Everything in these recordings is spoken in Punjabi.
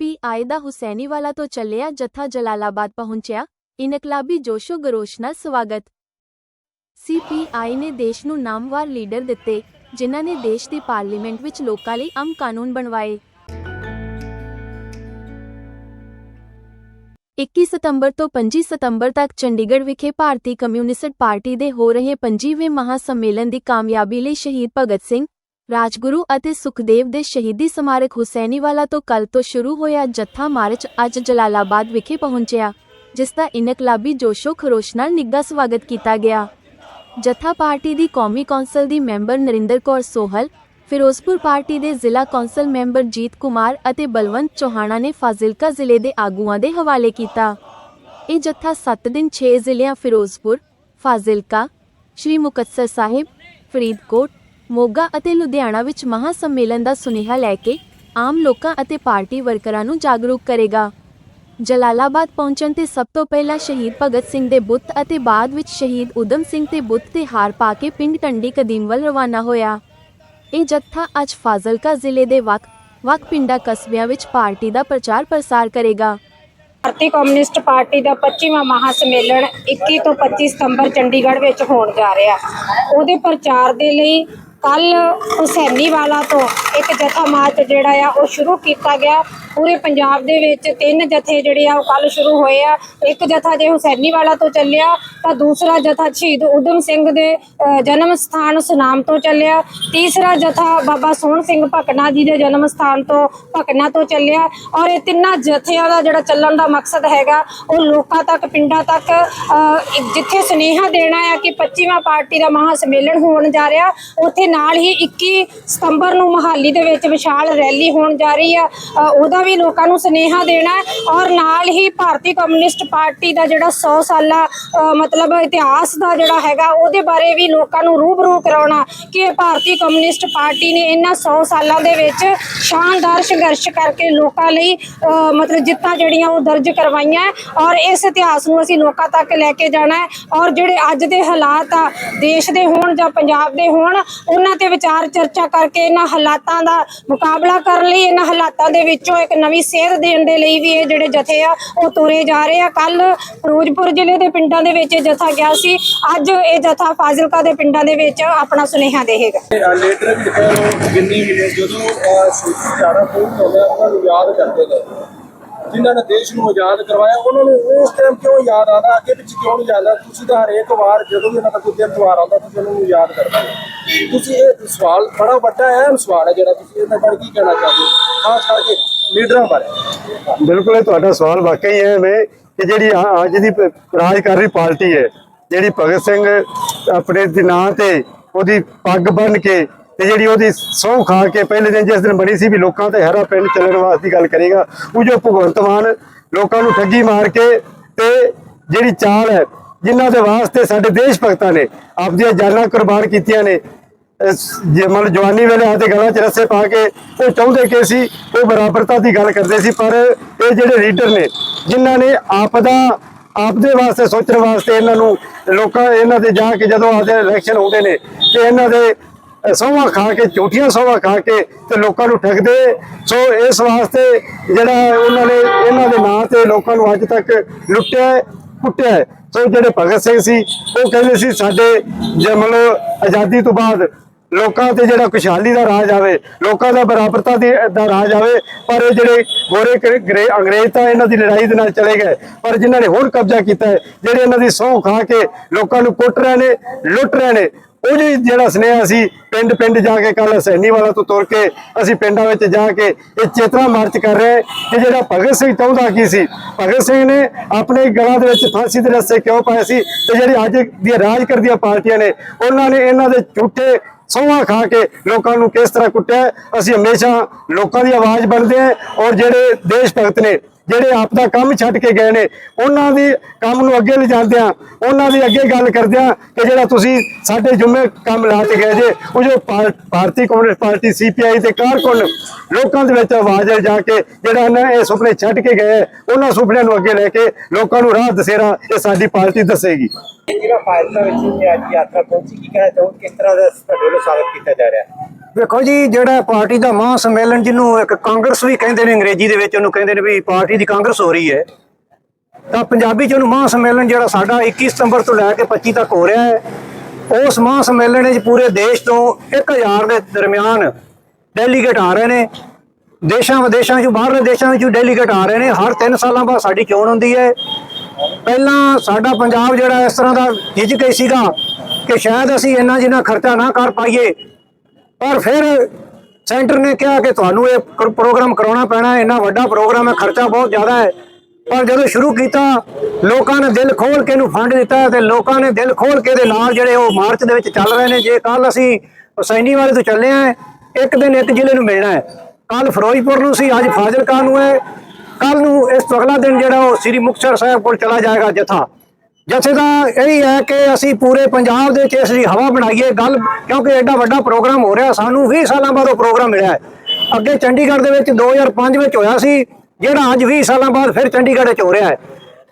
ਸੀਪੀਆਈ ਦਾ ਹੁਸੈਨੀਵਾਲਾ ਤੋਂ ਚੱਲਿਆ ਜਥਾ ਜਲਾਲਾਬਾਦ ਪਹੁੰਚਿਆ। ਇਨਕਲਾਬੀ ਜੋਸ਼ੋ ਗਰੋਸ਼ ਨਾਲ ਸਵਾਗਤ। ਸੀਪੀਆਈ ਨੇ ਦੇਸ਼ ਨੂੰ ਨਾਮਵਾਰ ਲੀਡਰ ਦਿੱਤੇ, ਜਿਨ੍ਹਾਂ ਨੇ ਦੇਸ਼ ਦੀ ਪਾਰਲੀਮੈਂਟ ਵਿੱਚ ਲੋਕਾਂ ਲਈ ਅਮ ਕਾਨੂੰਨ ਬਣਵਾਏ। 21 ਸਤੰਬਰ ਤੋਂ 25 ਸਤੰਬਰ ਤੱਕ ਚੰਡੀਗੜ੍ਹ ਵਿਖੇ ਭਾਰਤੀ ਕਮਿਊਨਿਸਟ ਪਾਰਟੀ ਦੇ ਹੋ ਰਹੇ 25ਵੇਂ ਮਹਾ ਸੰਮੇਲਨ ਦੀ ਕਾਮਯਾਬੀ ਲਈ ਸ਼ਹੀਦ ਭਗਤ ਸਿੰਘ ਰਾਜਗੁਰੂ ਅਤੇ ਸੁਖਦੇਵ ਦੇ ਸ਼ਹੀਦੀ ਸਮਾਰਕ ਹੁਸੈਨੀਵਾਲਾ ਤੋਂ ਕੱਲ ਤੋਂ ਸ਼ੁਰੂ ਹੋਇਆ ਜੱਥਾ ਮਾਰਚ ਅੱਜ ਜਲਾਲਾਬਾਦ ਵਿਖੇ ਪਹੁੰਚਿਆ, ਜਿਸ ਦਾ ਇਨਕਲਾਬੀ ਜੋਸ਼ੋ ਖਰੋਸ਼ ਨਾਲ ਨਿੱਘਾ ਸਵਾਗਤ ਕੀਤਾ ਗਿਆ। ਜੱਥਾ ਪਾਰਟੀ ਦੀ ਕੌਮੀ ਕੌਂਸਲ ਦੀ ਮੈਂਬਰ ਨਰਿੰਦਰ ਕੌਰ ਸੋਹਲ, ਫਿਰੋਜ਼ਪੁਰ ਪਾਰਟੀ ਦੇ ਜ਼ਿਲ੍ਹਾ ਕੌਂਸਲ ਮੈਂਬਰ ਜੀਤ ਕੁਮਾਰ ਅਤੇ ਬਲਵੰਤ ਚੌਹਾਨਾ ਨੇ ਫਾਜ਼ਿਲਕਾ ਜ਼ਿਲ੍ਹੇ ਦੇ ਆਗੂਆਂ ਦੇ ਹਵਾਲੇ ਕੀਤਾ। ਇਹ ਜੱਥਾ 7 ਦਿਨ 6 ਜ਼ਿਲ੍ਹਿਆਂ ਫਿਰੋਜ਼ਪੁਰ, ਫਾਜ਼ਿਲਕਾ, ਸ਼੍ਰੀ ਮੁਕਤਸਰ ਸਾਹਿਬ, ਫਰੀਦਕੋਟ ਮੋਗਾ ਅਤੇ ਲੁਧਿਆਣਾ ਵਿੱਚ ਮਹਾ ਸੰਮੇਲਨ ਦਾ ਸੁਨੇਹਾ ਲੈ ਕੇ ਆਮ ਲੋਕਾਂ ਅਤੇ ਪਾਰਟੀ ਵਰਕਰਾਂ ਨੂੰ ਜਾਗਰੂਕ ਕਰੇਗਾ। ਜਲਾਲਾਬਾਦ ਪਹੁੰਚਣ ਤੇ ਸਭ ਤੋਂ ਪਹਿਲਾਂ ਸ਼ਹੀਦ ਭਗਤ ਸਿੰਘ ਦੇ ਬੁੱਤ ਅਤੇ ਬਾਅਦ ਵਿੱਚ ਸ਼ਹੀਦ ਉਦਮ ਸਿੰਘ ਤੇ ਬੁੱਤ ਤੇ ਹਾਰ ਪਾ ਕੇ ਪਿੰਡ ਟੰਡੀ ਕਦੀਮ ਰਵਾਨਾ ਹੋਇਆ। ਇਹ ਜੱਥਾ ਅੱਜ ਫਾਜ਼ਿਲਕਾ ਜ਼ਿਲ੍ਹੇ ਦੇ ਵੱਖ ਵੱਖ ਪਿੰਡਾਂ ਕਸਬਿਆਂ ਵਿੱਚ ਪਾਰਟੀ ਦਾ ਪ੍ਰਚਾਰ ਪ੍ਰਸਾਰ ਕਰੇਗਾ। ਭਾਰਤੀ ਕਮਿਊਨਿਸਟ ਪਾਰਟੀ ਦਾ 25ਵਾਂ ਮਹਾ ਸੰਮੇਲਨ 21 ਤੋਂ 25 ਸਤੰਬਰ ਚੰਡੀਗੜ੍ਹ ਵਿੱਚ ਹੋਣ ਜਾ ਰਿਹਾ। ਉਹਦੇ ਪ੍ਰਚਾਰ ਦੇ ਲਈ ਕੱਲ ਹੁਸੈਨੀਵਾਲਾ ਤੋਂ ਇੱਕ ਜਥਾ ਮਾਰਚ ਜਿਹੜਾ ਆ ਉਹ ਸ਼ੁਰੂ ਕੀਤਾ ਗਿਆ। ਪੂਰੇ ਪੰਜਾਬ ਦੇ ਵਿੱਚ ਤਿੰਨ ਜਥੇ ਜਿਹੜੇ ਆ ਉਹ ਕੱਲ ਸ਼ੁਰੂ ਹੋਏ ਆ। ਇੱਕ ਜਥਾ ਜੇ ਹੁਸੈਨੀਵਾਲਾ ਤੋਂ ਚੱਲਿਆ, ਤਾਂ ਦੂਸਰਾ ਜਥਾ ਸ਼ਹੀਦ ਉਦਮ ਸਿੰਘ ਦੇ ਜਨਮ ਸਥਾਨ ਸੁਨਾਮ ਤੋਂ ਚੱਲਿਆ। ਤੀਸਰਾ ਜਥਾ ਬਾਬਾ ਸੋਹਣ ਸਿੰਘ ਭਕਨਾ ਜੀ ਦੇ ਜਨਮ ਸਥਾਨ ਤੋਂ ਭਕਨਾ ਤੋਂ ਚੱਲਿਆ। ਔਰ ਇਹ ਤਿੰਨਾਂ ਜਥਿਆਂ ਦਾ ਜਿਹੜਾ ਚੱਲਣ ਦਾ ਮਕਸਦ ਹੈਗਾ, ਉਹ ਲੋਕਾਂ ਤੱਕ, ਪਿੰਡਾਂ ਤੱਕ ਜਿੱਥੇ ਸੁਨੇਹਾ ਦੇਣਾ ਆ ਕਿ 25ਵਾਂ ਪਾਰਟੀ ਦਾ ਮਹਾ ਸੰਮੇਲਨ ਹੋਣ ਜਾ ਰਿਹਾ, ਉੱਥੇ ਨਾਲ ਹੀ 21 ਸਤੰਬਰ ਨੂੰ ਮਹਾਲੀ ਦੇ ਵਿੱਚ ਵਿਸ਼ਾਲ ਰੈਲੀ ਹੋਣ ਜਾ ਰਹੀ ਆ। ਉਹਦਾ ਵੀ ਲੋਕਾਂ ਨੂੰ ਸੁਨੇਹਾ ਦੇਣਾ ਔਰ ਨਾਲ ਹੀ ਭਾਰਤੀ ਕਮਿਊਨਿਸਟ ਪਾਰਟੀ ਦਾ ਜਿਹੜਾ 100 ਸਾਲਾ ਮਤਲਬ ਇਤਿਹਾਸ ਦਾ ਜਿਹੜਾ ਹੈਗਾ, ਉਹਦੇ ਬਾਰੇ ਵੀ ਲੋਕਾਂ ਨੂੰ ਰੂਬਰੂ ਕਰਾਉਣਾ ਕਿ ਭਾਰਤੀ ਕਮਿਊਨਿਸਟ ਪਾਰਟੀ ਨੇ ਇਹਨਾਂ 100 ਸਾਲਾਂ ਦੇ ਵਿੱਚ ਸ਼ਾਨਦਾਰ ਸੰਘਰਸ਼ ਕਰਕੇ ਲੋਕਾਂ ਲਈ ਮਤਲਬ ਜਿੱਤਾਂ ਜਿਹੜੀਆਂ ਉਹ ਦਰਜ ਕਰਵਾਈਆਂ ਔਰ ਇਸ ਇਤਿਹਾਸ ਨੂੰ ਅਸੀਂ ਲੋਕਾਂ ਤੱਕ ਲੈ ਕੇ ਜਾਣਾ ਔਰ ਜਿਹੜੇ ਅੱਜ ਦੇ ਹਾਲਾਤ ਆ, ਦੇਸ਼ ਦੇ ਹੋਣ ਜਾਂ ਪੰਜਾਬ ਦੇ ਹੋਣ, ਉਹਨਾਂ ਤੇ ਵਿਚਾਰ ਚਰਚਾ ਕਰਕੇ ਇਹਨਾਂ ਹਾਲਾਤਾਂ ਦਾ ਮੁਕਾਬਲਾ ਕਰਨ ਲਈ, ਇਹਨਾਂ ਹਾਲਾਤਾਂ ਦੇ ਵਿੱਚੋਂ ਇੱਕ ਨਵੀਂ ਸੇਧ ਦੇਣ ਦੇ ਲਈ ਵੀ ਇਹ ਜਿਹੜੇ ਜਥੇ ਆ, ਉਹ ਤੁਰੇ ਜਾ ਰਹੇ ਆ। ਕੱਲ ਫਿਰੋਜ਼ਪੁਰ ਜ਼ਿਲ੍ਹੇ ਦੇ ਪਿੰਡਾਂ ਦੇ ਵਿੱਚ ਜਥਾ ਗਿਆ ਸੀ। ਅੱਜ ਇਹ ਜਥਾ ਫਾਜ਼ਿਲਕਾ ਦੇ ਪਿੰਡਾਂ ਦੇ ਵਿੱਚ ਆਪਣਾ ਸੁਨੇਹਾ ਦੇਵੇਗਾ। ਲੇਟਰ ਵੀ ਵੀ ਜਦੋਂ ਸ਼ਹੀਦੀ ਦਿਹਾੜਾ ਪੂਰਾ ਹੁੰਦਾ ਉਹਨਾਂ ਨੂੰ ਯਾਦ ਕਰਦੇ ਨੇ। ਜਿਨ੍ਹਾਂ ਨੇ ਦੇਸ਼ ਨੂੰ ਆਜ਼ਾਦ ਕਰਵਾਇਆ, ਉਹਨਾਂ ਨੂੰ ਉਸ ਟਾਈਮ ਕਿਉਂ ਯਾਦ ਆਉਂਦਾ? ਅੱਗੇ ਪਿੱਛੇ ਕਿਉਂ ਨਹੀਂ ਜਾਂਦਾ? ਤੁਸੀਂ ਤਾਂ ਹਰੇਕ ਵਾਰ ਜਦੋਂ ਵੀ ਉਹਨਾਂ ਦਾ ਕੋਈ ਦਿਨ ਤਿਉਹਾਰ ਆਉਂਦਾ, ਤੁਸੀਂ ਉਹਨਾਂ ਨੂੰ ਯਾਦ ਕਰਦੇ ਹੋ। ਤੁਸੀਂ ਇਹ ਸਵਾਲ, ਬੜਾ ਵੱਡਾ ਅਹਿਮ ਸਵਾਲ ਹੈ ਜਿਹੜਾ ਤੁਸੀਂ ਇਹਨਾਂ ਬਾਰੇ ਕੀ ਕਹਿਣਾ ਚਾਹੁੰਦੇ ਹੋ ਖਾਸ ਕਰਕੇ ਲੀਡਰਾਂ ਬਾਰੇ। ਬਿਲਕੁਲ, ਇਹ ਤੁਹਾਡਾ ਸਵਾਲ ਵਾਕਈ ਹੈ ਮੈਂ ਕਿ ਜਿਹੜੀ ਅੱਜ ਦੀ ਰਾਜ ਕਰ ਰਹੀ ਪਾਰਟੀ ਹੈ, ਜਿਹੜੀ ਭਗਤ ਸਿੰਘ ਆਪਣੇ ਦੇ ਨਾਂ ਤੇ ਉਹਦੀ ਪੱਗ ਬੰਨ ਕੇ ਤੇ ਜਿਹੜੀ ਉਹਦੀ ਸਹੁੰ ਖਾ ਕੇ ਪਹਿਲੇ ਦਿਨ ਜਿਸ ਦਿਨ ਬਣੀ ਸੀ ਵੀ ਲੋਕਾਂ ਤੇ ਹਰਾ ਪਿੰਡ ਚੱਲਣ ਵਾਸਤੇ ਗੱਲ ਕਰੇਗਾ, ਉਹ ਜੋ ਭਗਵੰਤ ਮਾਨ ਲੋਕਾਂ ਨੂੰ ਠੱਗੀ ਮਾਰ ਕੇ ਤੇ ਜਿਹੜੀ ਚਾਲ ਹੈ, ਜਿਨ੍ਹਾਂ ਦੇ ਵਾਸਤੇ ਸਾਡੇ ਦੇਸ਼ ਭਗਤਾਂ ਨੇ ਆਪਦੀਆਂ ਜਾਨਾਂ ਕੁਰਬਾਨ ਕੀਤੀਆਂ ਨੇ ਜੇ ਮਤਲਬ ਜਵਾਨੀ ਵੇਲੇ ਆਦੇ ਗਲਾਂ 'ਚ ਰੱਸੇ ਪਾ ਕੇ ਉਹ ਚਾਹੁੰਦੇ ਕਿ ਸੀ, ਉਹ ਬਰਾਬਰਤਾ ਦੀ ਗੱਲ ਕਰਦੇ ਸੀ, ਪਰ ਇਹ ਜਿਹੜੇ ਲੀਡਰ ਨੇ, ਜਿਨ੍ਹਾਂ ਨੇ ਆਪ ਦਾ ਆਪ ਵਾਸਤੇ, ਸੋਚਣ ਵਾਸਤੇ ਇਹਨਾਂ ਨੂੰ ਲੋਕਾਂ, ਇਹਨਾਂ ਦੇ ਜਾ ਕੇ ਜਦੋਂ ਆਦੇ ਇਲੈਕਸ਼ਨ ਹੁੰਦੇ ਨੇ, ਤੇ ਇਹਨਾਂ ਦੇ ਸੋਵਾ ਖਾ ਕੇ, ਝੂਠੀਆਂ ਸੋਵਾ ਖਾ ਕੇ ਤੇ ਲੋਕਾਂ ਨੂੰ ਠੱਗਦੇ ਸੋ ਇਸ ਵਾਸਤੇ ਜਿਹੜਾ ਉਹਨਾਂ ਨੇ, ਇਹਨਾਂ ਦੇ ਨਾਂ ਤੇ ਲੋਕਾਂ ਨੂੰ ਅੱਜ ਤੱਕ ਲੁੱਟਿਆ ਕੁੱਟਿਆ ਹੈ। ਸੋ ਜਿਹੜੇ ਭਗਤ ਸਿੰਘ ਸੀ, ਉਹ ਕਹਿੰਦੇ ਸੀ, ਸਾਡੇ ਜੇ ਮਤਲਬ ਆਜ਼ਾਦੀ ਤੋਂ ਬਾਅਦ ਲੋਕਾਂ ਤੇ ਜਿਹੜਾ ਖੁਸ਼ਹਾਲੀ ਦਾ ਰਾਜ ਆਵੇ ਲੋਕਾਂ ਦਾ ਬਰਾਬਰਤਾ ਦੇ, ਦਾ ਰਾਜ ਆਵੇ ਪਰ ਇਹ ਜਿਹੜੇ ਗੋਰੇ ਗਰੇ, ਅੰਗਰੇਜ਼ ਤਾਂ ਇਹਨਾਂ ਦੀ ਲੜਾਈ ਦੇ ਨਾਲ ਚਲੇ ਗਏ, ਪਰ ਜਿਨ੍ਹਾਂ ਨੇ ਹੁਣ ਕਬਜ਼ਾ ਕੀਤਾ ਹੈ, ਜਿਹੜੇ ਇਹਨਾਂ ਦੀ ਸਹੁੰ ਖਾ ਕੇ ਲੋਕਾਂ ਨੂੰ ਕੁੱਟ ਰਹੇ ਨੇ, ਲੁੱਟ ਰਹੇ ਨੇ, ਉਹ ਜੀ ਜਿਹੜਾ ਸੁਨੇਹਾ ਸੀ ਪਿੰਡ ਪਿੰਡ ਜਾ ਕੇ ਕੱਲ ਹਸੈਨੀ ਵਾਲਾ ਤੋਂ ਤੁਰ ਕੇ ਅਸੀਂ ਪਿੰਡਾਂ ਵਿੱਚ ਜਾ ਕੇ ਇਹ ਚੇਤਨਾ ਮਾਰਚ ਕਰ ਰਹੇ ਕਿ ਜਿਹੜਾ ਭਗਤ ਸਿੰਘ ਚਾਹੁੰਦਾ ਕੀ ਸੀ? ਭਗਤ ਸਿੰਘ ਨੇ ਆਪਣੇ ਗਲਾਂ ਦੇ ਵਿੱਚ ਫਾਂਸੀ ਦੇ ਰਸਤੇ ਕਿਉਂ ਪਾਏ ਸੀ? ਤੇ ਜਿਹੜੀ ਅੱਜ ਦੀਆਂ ਰਾਜ ਕਰਦੀਆਂ ਪਾਰਟੀਆਂ ਨੇ, ਉਹਨਾਂ ਨੇ ਇਹਨਾਂ ਦੇ ਝੂਠੇ ਸੋਹਾਂ ਖਾ ਕੇ ਲੋਕਾਂ ਨੂੰ ਕਿਸ ਤਰ੍ਹਾਂ ਕੁੱਟਿਆ ਅਸੀਂ ਹਮੇਸ਼ਾ ਲੋਕਾਂ ਦੀ ਆਵਾਜ਼ ਬਣਦੇ ਹਾਂ ਔਰ ਜਿਹੜੇ ਦੇਸ਼ ਭਗਤ ਨੇ ਜਿਹੜੇ ਆਪ ਦਾ ਕੰਮ ਛੱਡ ਕੇ ਗਏ ਨੇ, ਉਹਨਾਂ ਦੀ ਕੰਮ ਨੂੰ ਅੱਗੇ ਲਿਜਾਂਦੇ ਆ, ਉਹਨਾਂ ਦੀ ਅੱਗੇ ਗੱਲ ਕਰਦੇ ਆ ਕਿ ਜਿਹੜਾ ਤੁਸੀਂ ਸਾਡੇ ਜੁਮੇ ਕੰਮ ਲਾ ਕੇ ਗਏ ਜੇ, ਉਹ ਜੋ ਭਾਰਤੀ ਕਮਿਊਨਿਸਟ ਪਾਰਟੀ ਸੀਪੀਆਈ ਦੇ ਕਾਰਕੁਨ, ਲੋਕਾਂ ਦੇ ਵਿੱਚ ਆਵਾਜ਼ ਜਾ ਕੇ, ਜਿਹੜਾ ਇਹਨਾਂ ਇਹ ਸੁਪਨੇ ਛੱਡ ਕੇ ਗਏ, ਉਹਨਾਂ ਸੁਪਨਿਆਂ ਨੂੰ ਅੱਗੇ ਲੈ ਕੇ ਲੋਕਾਂ ਨੂੰ ਰਾਹ ਦਸੇਰਾ, ਇਹ ਸਾਡੀ ਪਾਰਟੀ ਦੱਸੇਗੀ। ਜਿਹੜਾ ਫਾਇਦਾ ਵਿੱਚ ਅੱਜ ਯਾਤਰਾ ਪਹੁੰਚੀ, ਕੀ ਕਹਿਣਾ ਚਾਹੋ ਕਿਸ ਤਰ੍ਹਾਂ ਦਾ ਤੁਹਾਡੇ ਵੱਲੋਂ ਸਵਾਗਤ ਕੀਤਾ ਜਾ ਰਿਹਾ? ਹੈ ਵੇਖੋ ਜੀ, ਜਿਹੜਾ ਪਾਰਟੀ ਦਾ ਮਹਾਂ ਸੰਮੇਲਨ ਜਿਹਨੂੰ ਇੱਕ ਕਾਂਗਰਸ ਵੀ ਕਹਿੰਦੇ ਨੇ, ਅੰਗਰੇਜ਼ੀ ਦੇ ਵਿੱਚ ਉਹਨੂੰ ਕਹਿੰਦੇ ਨੇ ਵੀ ਪਾਰਟੀ ਦੀ ਕਾਂਗਰਸ ਹੋ ਰਹੀ ਹੈ। ਤਾਂ ਪੰਜਾਬੀ ਚ ਉਹਨੂੰ ਮਹਾਂ ਸੰਮੇਲਨ ਜਿਹੜਾ ਸਾਡਾ 21 ਸਤੰਬਰ ਤੋਂ ਲੈ ਕੇ 25 ਤੱਕ ਹੋ ਰਿਹਾ ਹੈ। ਉਸ ਮਹਾਂ ਸੰਮੇਲਨ ਵਿੱਚ ਪੂਰੇ ਦੇਸ਼ ਤੋਂ 1000 ਦੇ ਦਰਮਿਆਨ ਡੈਲੀਗੇਟ ਆ ਰਹੇ ਨੇ। ਦੇਸ਼ਾਂ ਵਿਦੇਸ਼ਾਂ ਚੋਂ, ਬਾਹਰਲੇ ਦੇਸ਼ਾਂ ਵਿੱਚੋਂ ਡੈਲੀਗੇਟ ਆ ਰਹੇ ਨੇ। ਹਰ 3 ਸਾਲਾਂ ਬਾਅਦ ਸਾਡੀ ਚੋਣ ਹੁੰਦੀ ਹੈ। ਪਹਿਲਾਂ ਸਾਡਾ ਪੰਜਾਬ ਜਿਹੜਾ ਇਸ ਤਰ੍ਹਾਂ ਦਾ ਝਿਜਕ ਕੇ ਸੀਗਾ ਕਿ ਸ਼ਾਇਦ ਅਸੀਂ ਇੰਨਾ ਜਿੰਨਾ ਖਰਚਾ ਨਾ ਕਰ ਪਾਈਏ ਪਰ ਫਿਰ ਸੈਂਟਰ ਨੇ ਕਿਹਾ ਕਿ ਤੁਹਾਨੂੰ ਇਹ ਪ੍ਰੋਗਰਾਮ ਕਰਾਉਣਾ ਪੈਣਾ ਹੈ ਇੰਨਾ ਵੱਡਾ ਪ੍ਰੋਗਰਾਮ ਹੈ, ਖਰਚਾ ਬਹੁਤ ਜ਼ਿਆਦਾ ਹੈ। ਪਰ ਜਦੋਂ ਸ਼ੁਰੂ ਕੀਤਾ, ਲੋਕਾਂ ਨੇ ਦਿਲ ਖੋਲ ਕੇ ਇਹਨੂੰ ਫੰਡ ਦਿੱਤਾ ਤੇ ਲੋਕਾਂ ਨੇ ਦਿਲ ਖੋਲ ਕੇ ਦੇ ਨਾਲ ਜਿਹੜੇ ਉਹ ਮਾਰਚ ਦੇ ਵਿੱਚ ਚੱਲ ਰਹੇ ਨੇ। ਜੇ ਕੱਲ ਅਸੀਂ ਹੁਸੈਨੀ ਵਾਲੇ ਤੋਂ ਚੱਲੇ ਆ ਇੱਕ ਦਿਨ ਇੱਕ ਜ਼ਿਲ੍ਹੇ ਨੂੰ ਮਿਲਣਾ ਹੈ। ਕੱਲ ਫਿਰੋਜ਼ਪੁਰ ਨੂੰ ਸੀ, ਅੱਜ ਫਾਜ਼ਿਲਕਾ ਨੂੰ ਹੈ। ਕੱਲ ਨੂੰ ਇਸ ਤੋਂ ਅਗਲਾ ਦਿਨ ਜਿਹੜਾ ਉਹ ਸ੍ਰੀ ਮੁਕਤਸਰ ਸਾਹਿਬ ਕੋਲ ਚਲਾ ਜਾਏਗਾ ਜਥਾ। ਜਥੇ ਦਾ ਇਹ ਹੈ ਕਿ ਅਸੀਂ ਪੂਰੇ ਪੰਜਾਬ ਦੇ ਵਿੱਚ ਇਸ ਦੀ ਹਵਾ ਬਣਾਈਏ, ਗੱਲ ਕਿਉਂਕਿ ਐਡਾ ਵੱਡਾ ਪ੍ਰੋਗਰਾਮ ਹੋ ਰਿਹਾ, ਸਾਨੂੰ 20 ਸਾਲਾਂ ਬਾਅਦ ਉਹ ਪ੍ਰੋਗਰਾਮ ਮਿਲਿਆ ਹੈ। ਅੱਗੇ ਚੰਡੀਗੜ੍ਹ ਦੇ ਵਿੱਚ 2005 ਵਿੱਚ ਹੋਇਆ ਸੀ, ਜਿਹੜਾ ਅੱਜ 20 ਸਾਲਾਂ ਬਾਅਦ ਫਿਰ ਚੰਡੀਗੜ੍ਹ 'ਚ ਹੋ ਰਿਹਾ ਹੈ।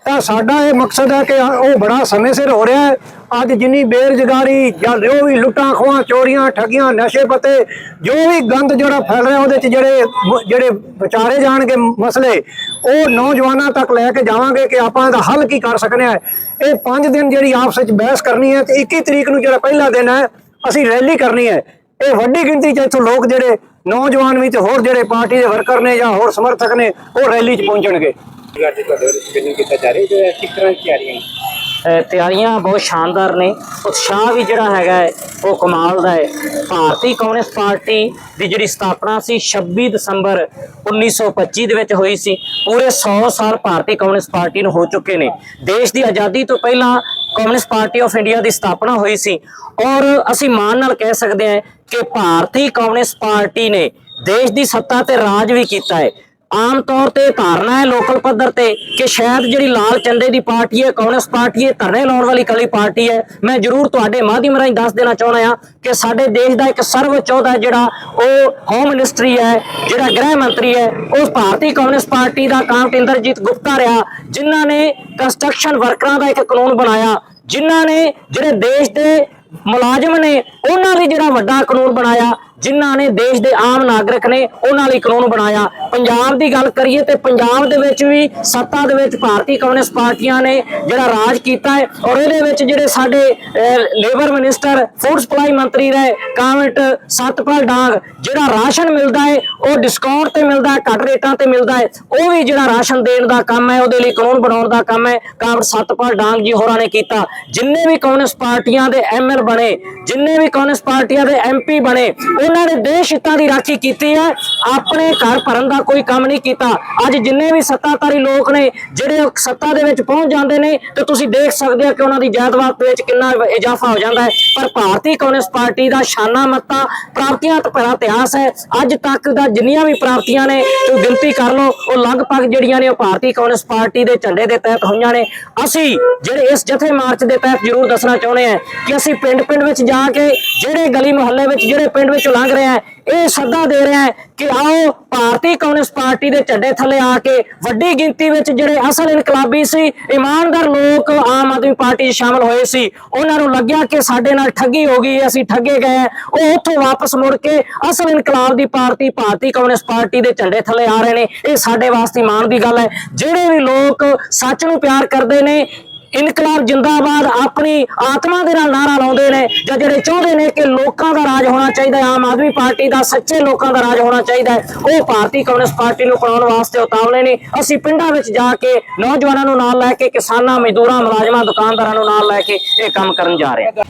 ਤਾਂ ਸਾਡਾ ਇਹ ਮਕਸਦ ਹੈ ਕਿ ਉਹ ਬੜਾ ਸਮੇਂ ਸਿਰ ਹੋ ਰਿਹਾ ਹੈ। ਅੱਜ ਜਿੰਨੀ ਬੇਰੁਜ਼ਗਾਰੀ ਜਾਂ ਜੋ ਵੀ ਲੁੱਟਾਂ ਖੋਹਾਂ, ਚੋਰੀਆਂ, ਠੱਗੀਆਂ, ਨਸ਼ੇ ਪਤੇ, ਜੋ ਵੀ ਗੰਦ ਜਿਹੜਾ ਫੈਲ ਰਿਹਾ ਉਹਦੇ ਚ ਜਿਹੜੇ ਜਿਹੜੇ ਵਿਚਾਰੇ ਜਾਣਗੇ ਮਸਲੇ, ਉਹ ਨੌਜਵਾਨਾਂ ਤੱਕ ਲੈ ਕੇ ਜਾਵਾਂਗੇ ਕਿ ਆਪਾਂ ਇਹਦਾ ਹੱਲ ਕੀ ਕਰ ਸਕਨੇ ਆ। ਇਹ 5 ਦਿਨ ਜਿਹੜੀ ਆਪਸ ਵਿੱਚ ਬਹਿਸ ਕਰਨੀ ਹੈ ਤੇ 21 ਤਰੀਕ ਨੂੰ ਜਿਹੜਾ ਪਹਿਲਾ ਦਿਨ ਹੈ, ਅਸੀਂ ਰੈਲੀ ਕਰਨੀ ਹੈ। ਇਹ ਵੱਡੀ ਗਿਣਤੀ ਚ ਇੱਥੋਂ ਲੋਕ ਜਿਹੜੇ ਨੌਜਵਾਨ ਵੀ ਤੇ ਹੋਰ ਜਿਹੜੇ ਪਾਰਟੀ ਦੇ ਵਰਕਰ ਨੇ ਜਾਂ ਹੋਰ ਸਮਰਥਕ ਨੇ, ਉਹ ਰੈਲੀ 'ਚ ਪਹੁੰਚਣਗੇ। ਅਹ ਤਿਆਰੀਆਂ ਬਹੁਤ ਸ਼ਾਨਦਾਰ ਨੇ। ਉਤਸ਼ਾਹ ਵੀ ਜਿਹੜਾ ਹੈਗਾ ਹੈ, ਉਹ ਕਮਾਲ ਦਾ ਹੈ। ਭਾਰਤੀ ਕਮਿਊਨਿਸਟ ਪਾਰਟੀ ਦੀ ਜਿਹੜੀ ਸਥਾਪਨਾ ਸੀ 26 ਦਸੰਬਰ 1925 ਦੇ ਵਿੱਚ ਹੋਈ ਸੀ। ਪੂਰੇ 100 ਸਾਲ ਭਾਰਤੀ ਕਮਿਊਨਿਸਟ ਪਾਰਟੀ ਨੂੰ ਹੋ ਚੁੱਕੇ ਨੇ। ਦੇਸ਼ ਦੀ ਆਜ਼ਾਦੀ ਤੋਂ ਪਹਿਲਾਂ ਕਮਿਊਨਿਸਟ ਪਾਰਟੀ ਆਫ ਇੰਡੀਆ ਦੀ ਸਥਾਪਨਾ ਹੋਈ ਸੀ। ਔਰ ਅਸੀਂ ਮਾਣ ਨਾਲ ਕਹਿ ਸਕਦੇ ਹਾਂ ਕਿ ਭਾਰਤੀ ਕਮਿਊਨਿਸਟ ਪਾਰਟੀ ਨੇ ਦੇਸ਼ ਦੀ ਸੱਤਾ ਤੇ ਰਾਜ ਵੀ ਕੀਤਾ ਹੈ। ਆਮ ਤੌਰ ਤੇ ਧਾਰਨਾ ਹੈ ਲੋਕਲ ਪੱਧਰ ਤੇ ਕਿ ਸ਼ਾਇਦ ਜਿਹੜੀ ਲਾਲ ਚੰਦੇ ਦੀ ਪਾਰਟੀ ਹੈ ਕਮਿਊਨਿਸਟ ਪਾਰਟੀ ਹੈ, ਧਰਨੇ ਲਾਉਣ ਵਾਲੀ ਕਲੀ ਪਾਰਟੀ ਹੈ, ਮੈਂ ਜ਼ਰੂਰ ਤੁਹਾਡੇ ਮਾਧਿਅਮ ਰਾਹੀਂ ਦੱਸ ਦੇਣਾ ਚਾਹੁੰਦਾ ਹਾਂ ਕਿ ਸਾਡੇ ਦੇਸ਼ ਦਾ ਇੱਕ ਸਰਵ ਅਹੁਦਾ ਹੈ ਜਿਹੜਾ ਉਹ ਹੋਮ ਮਿਨਿਸਟਰੀ ਹੈ, ਜਿਹੜਾ ਗ੍ਰਹਿ ਮੰਤਰੀ ਹੈ, ਉਹ ਭਾਰਤੀ ਕਮਿਊਨਿਸਟ ਪਾਰਟੀ ਦਾ ਕਾਮਟ ਇੰਦਰਜੀਤ ਗੁਪਤਾ ਰਿਹਾ, ਜਿਨ੍ਹਾਂ ਨੇ ਕੰਸਟਰਕਸ਼ਨ ਵਰਕਰਾਂ ਦਾ ਇੱਕ ਕਾਨੂੰਨ ਬਣਾਇਆ, ਜਿਨ੍ਹਾਂ ਨੇ ਜਿਹੜੇ ਦੇਸ਼ ਦੇ ਮੁਲਾਜ਼ਮ ਨੇ, ਉਹਨਾਂ ਲਈ ਜਿਹੜਾ ਵੱਡਾ ਕਾਨੂੰਨ ਬਣਾਇਆ ਜਿਨ੍ਹਾਂ ਨੇ ਦੇਸ਼ ਦੇ ਆਮ ਨਾਗਰਿਕ ਨੇ ਉਹਨਾਂ ਲਈ ਕਾਨੂੰਨ ਬਣਾਇਆ। ਪੰਜਾਬ ਦੀ ਗੱਲ ਕਰੀਏ ਤੇ ਪੰਜਾਬ ਦੇ ਵਿੱਚ ਵੀ ਸੱਤਾ ਦੇ ਵਿੱਚ ਭਾਰਤੀ ਕਮਿਊਨਿਸਟ ਪਾਰਟੀਆਂ ਨੇ ਜਿਹੜਾ ਰਾਜ ਕੀਤਾ ਹੈ ਔਰ ਇਹਦੇ ਵਿੱਚ ਜਿਹੜੇ ਸਾਡੇ ਲੇਬਰ ਮਿਨਿਸਟਰ, ਫੂਡ ਸਪਲਾਈ ਮੰਤਰੀ ਰਹੇ ਕਾਮਟ ਸਤਪਾਲ ਡਾਂਗ, ਜਿਹੜਾ ਰਾਸ਼ਨ ਮਿਲਦਾ ਹੈ, ਉਹ ਡਿਸਕਾਊਂਟ ਤੇ ਮਿਲਦਾ ਹੈ, ਘੱਟ ਰੇਟਾਂ ਤੇ ਮਿਲਦਾ ਹੈ, ਉਹ ਵੀ ਜਿਹੜਾ ਰਾਸ਼ਨ ਦੇਣ ਦਾ ਕੰਮ ਹੈ, ਉਹਦੇ ਲਈ ਕਾਨੂੰਨ ਬਣਾਉਣ ਦਾ ਕੰਮ ਹੈ ਕਾਮਟ ਸਤਪਾਲ ਡਾਂਗ ਜੀ ਹੋਰਾਂ ਨੇ ਕੀਤਾ। ਜਿੰਨੇ ਵੀ ਕਮਿਊਨਿਸਟ ਪਾਰਟੀਆਂ ਦੇ ਐਮਐਲ ਬਣੇ, ਜਿੰਨੇ ਵੀ ਕਮਿਊਨਿਸਟ ਪਾਰਟੀਆਂ ਦੇ ਐਮਪੀ ਬਣੇ ਉਹਨਾਂ ਨੇ ਦੇਸ਼ ਹਿੱਤਾਂ ਦੀ ਰਾਖੀ ਕੀਤੀ ਹੈ। ਆਪਣੇ ਘਰ ਭਰਨ ਦਾ ਕੋਈ ਕੰਮ ਨਹੀਂ ਕੀਤਾ। ਅੱਜ ਜਿੰਨੇ ਵੀ ਸੱਤਾਧਾਰੀ ਲੋਕ ਨੇ, ਜਿਹੜੇ ਸੱਤਾ ਦੇ ਵਿੱਚ ਪਹੁੰਚ ਜਾਂਦੇ ਨੇ, ਤੇ ਤੁਸੀਂ ਦੇਖ ਸਕਦੇ ਹੋ ਕਿ ਉਹਨਾਂ ਦੀ ਜਾਇਦਾਦ ਵਿੱਚ ਕਿੰਨਾ ਇਜ਼ਾਫਾ ਹੋ ਜਾਂਦਾ ਹੈ। ਪਰ ਭਾਰਤੀ ਕਮਿਊਨਿਸਟ ਪਾਰਟੀ ਦਾ ਸ਼ਾਨਾ ਮੱਤਾ, ਪ੍ਰਾਪਤੀਆਂ ਤੋਂ ਭਰਾ ਇਤਿਹਾਸ ਹੈ। ਅੱਜ ਤੱਕ ਦਾ ਜਿੰਨੀਆਂ ਵੀ ਪ੍ਰਾਪਤੀਆਂ ਨੇ ਉਹ ਗਿਣਤੀ ਕਰ ਲਓ, ਉਹ ਲਗਭਗ ਜਿਹੜੀਆਂ ਨੇ ਉਹ ਭਾਰਤੀ ਕਮਿਊਨਿਸਟ ਪਾਰਟੀ ਦੇ ਝੰਡੇ ਦੇ ਤਹਿਤ ਹੋਈਆਂ ਨੇ। ਅਸੀਂ ਜਿਹੜੇ ਇਸ ਜਥੇ ਮਾਰਚ ਦੇ ਤਹਿਤ ਜ਼ਰੂਰ ਦੱਸਣਾ ਚਾਹੁੰਦੇ ਹਾਂ ਕਿ ਅਸੀਂ ਪਿੰਡ ਪਿੰਡ ਵਿੱਚ ਜਾ ਕੇ, ਜਿਹੜੇ ਗਲੀ ਮੁਹੱਲੇ ਵਿੱਚ, ਜਿਹੜੇ ਪਿੰਡ ਵਿੱਚ ਲੰਘ ਰਹੇ ਆ ਇਹ ਸੱਦਾ ਦੇ ਰਿਹਾ ਹੈ ਕਿ ਆਓ, ਭਾਰਤੀ ਕਮਿਊਨਿਸਟ ਪਾਰਟੀ ਦੇ ਝੰਡੇ ਥੱਲੇ ਆ ਕੇ ਵੱਡੀ ਗਿਣਤੀ ਵਿੱਚ ਜਿਹੜੇ ਅਸਲ ਇਨਕਲਾਬੀ ਸੀ, ਇਮਾਨਦਾਰ ਲੋਕ ਆਮ ਆਦਮੀ ਪਾਰਟੀ ਸ਼ਾਮਲ ਹੋਏ ਸੀ, ਉਹਨਾਂ ਨੂੰ ਲੱਗਿਆ ਕਿ ਸਾਡੇ ਨਾਲ ਠੱਗੀ ਹੋ ਗਈ, ਅਸੀਂ ਠੱਗੇ ਗਏ ਹਾਂ। ਉਹ ਉੱਥੋਂ ਵਾਪਸ ਮੁੜ ਕੇ ਅਸਲ ਇਨਕਲਾਬ ਦੀ ਪਾਰਟੀ, ਭਾਰਤੀ ਕਮਿਊਨਿਸਟ ਪਾਰਟੀ ਦੇ ਝੰਡੇ ਥੱਲੇ ਆ ਰਹੇ ਨੇ। ਇਹ ਸਾਡੇ ਵਾਸਤੇ ਮਾਣ ਦੀ ਗੱਲ ਹੈ। ਜਿਹੜੇ ਵੀ ਲੋਕ ਸੱਚ ਨੂੰ ਪਿਆਰ ਕਰਦੇ ਨੇ ਇਨਕਲਾਬ ਜਿੰਦਾਬਾਦ ਆਪਣੀ ਆਤਮਾ ਦੇ ਨਾਲ ਨਾਰਾ ਲਾਉਂਦੇ ਨੇ ਜਾਂ ਜਿਹੜੇ ਚਾਹੁੰਦੇ ਨੇ ਕਿ ਲੋਕਾਂ ਦਾ ਰਾਜ ਹੋਣਾ ਚਾਹੀਦਾ ਆਮ ਆਦਮੀ ਪਾਰਟੀ ਦਾ, ਸੱਚੇ ਲੋਕਾਂ ਦਾ ਰਾਜ ਹੋਣਾ ਚਾਹੀਦਾ ਹੈ, ਉਹ ਭਾਰਤੀ ਕਮਿਊਨਿਸਟ ਪਾਰਟੀ ਨੂੰ ਅਪਣਾਉਣ ਵਾਸਤੇ ਉਤਾਵਲੇ ਨੇ। ਅਸੀਂ ਪਿੰਡਾਂ ਵਿੱਚ ਜਾ ਕੇ ਨੌਜਵਾਨਾਂ ਨੂੰ ਨਾਲ ਲੈ ਕੇ, ਕਿਸਾਨਾਂ, ਮਜ਼ਦੂਰਾਂ, ਮੁਲਾਜ਼ਮਾਂ, ਦੁਕਾਨਦਾਰਾਂ ਨੂੰ ਨਾਲ ਲੈ ਕੇ ਇਹ ਕੰਮ ਕਰਨ ਜਾ ਰਹੇ ਹਾਂ।